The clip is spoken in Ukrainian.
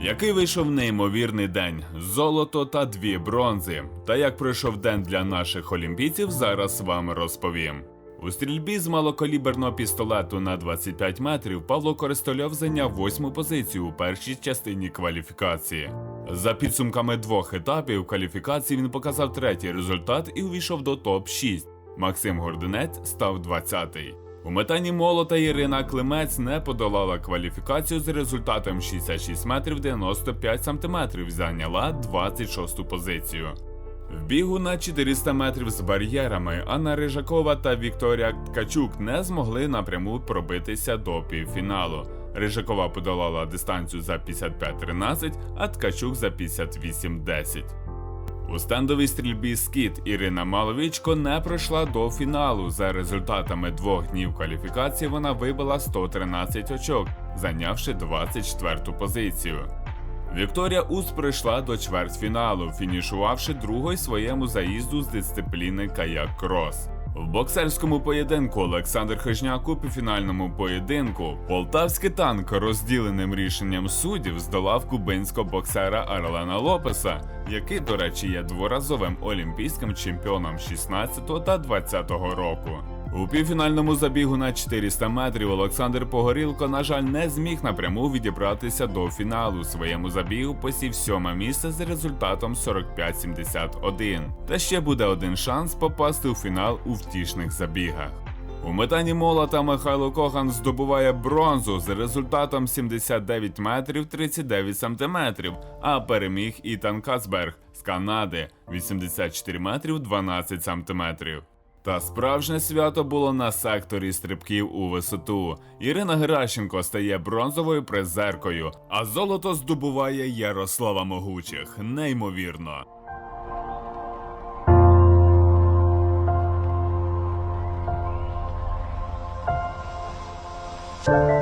Який вийшов неймовірний день, золото та дві бронзи. Та як пройшов день для наших олімпійців, зараз вам розповім. У стрільбі з малокаліберного пістолету на 25 метрів Павло Користольов зайняв восьму позицію у першій частині кваліфікації. За підсумками двох етапів кваліфікації він показав третій результат і увійшов до топ-6. Максим Гординець став 20-й. У метанні молота Ірина Климець не подолала кваліфікацію з результатом 66 метрів 95 сантиметрів, зайняла 26-ту позицію. В бігу на 400 метрів з бар'єрами Анна Рижакова та Вікторія Ткачук не змогли напряму пробитися до півфіналу. Рижакова подолала дистанцію за 55-13, а Ткачук за 58-10. У стендовій стрільбі скіт Ірина Маловічко не пройшла до фіналу. За результатами двох днів кваліфікації вона вибила 113 очок, зайнявши 24-ту позицію. Вікторія Ус прийшла до чвертьфіналу, фінішувавши другою своєму заїзду з дисципліни каяк крос. В боксерському поєдинку Олександр Хижняк у півфінальному поєдинку полтавський танк розділеним рішенням суддів здолав кубинського боксера Арлена Лопеса, який, до речі, є дворазовим олімпійським чемпіоном 16 та 20 року. У півфінальному забігу на 400 метрів Олександр Погорілко, на жаль, не зміг напряму відібратися до фіналу. Своєму забігу посів сьоме місце з результатом 45-71. Та ще буде один шанс попасти у фінал у втішних забігах. У метанні молота Михайло Коган здобуває бронзу з результатом 79 метрів 39 сантиметрів, а переміг Ітан Касберг з Канади 84 метрів 12 сантиметрів. Та справжнє свято було на секторі стрибків у висоту. Ірина Геращенко стає бронзовою призеркою, а золото здобуває Ярослава Могучих. Неймовірно. Thank